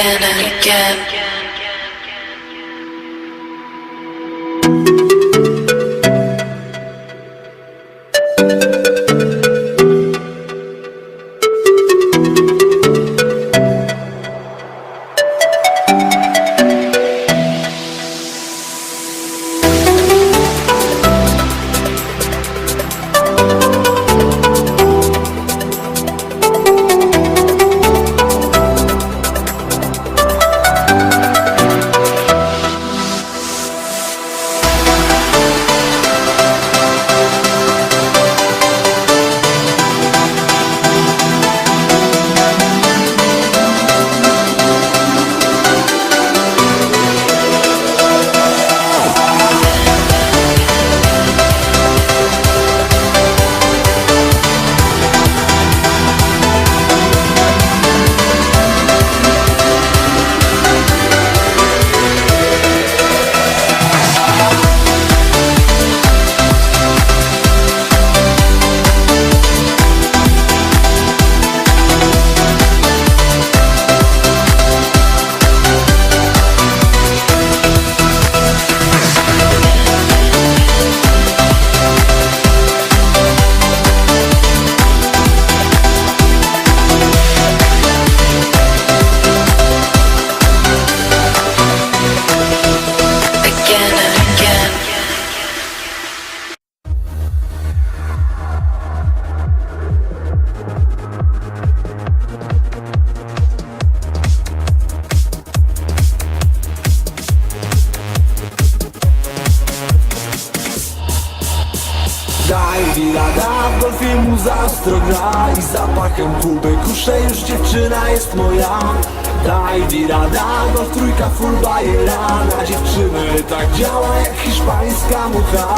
again and again. Muza ostro gra I zapachem Kuby kusze już dziewczyna jest moja. Daj wirada, golf trójka full bajera. Na dziewczyny tak działa jak hiszpańska mucha.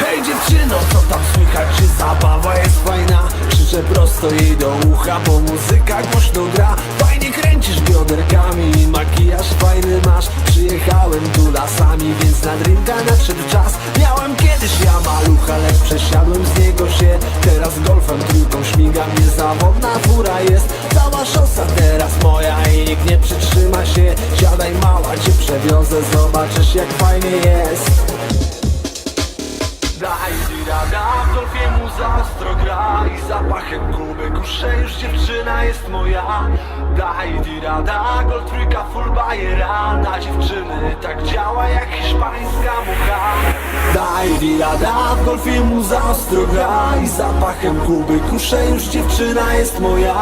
Hej dziewczyno, co tam słychać? Czy zabawa jest fajna? Krzyczę prosto jej do ucha, bo muzyka głośno gra. Fajnie kręcisz bioderkami i makijaż fajny masz. Przyjechałem tu lasami, więc na drinka nadszedł czas. Miałem kiedyś przewiozę, zobaczysz jak fajnie jest. Daj dirada, w golfie muza ostro gra. I zapachem Kuby kusze już dziewczyna jest moja. Daj dirada, gol trójka full bajera. Na dziewczyny tak działa jak hiszpańska mucha Daj dirada, w golfie muza ostro gra I zapachem Kuby kusze już dziewczyna jest moja.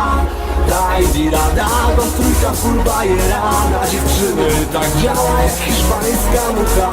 Daj dirada, gol trójka full bajera. Na dziewczyny tak działa jak hiszpańska mucha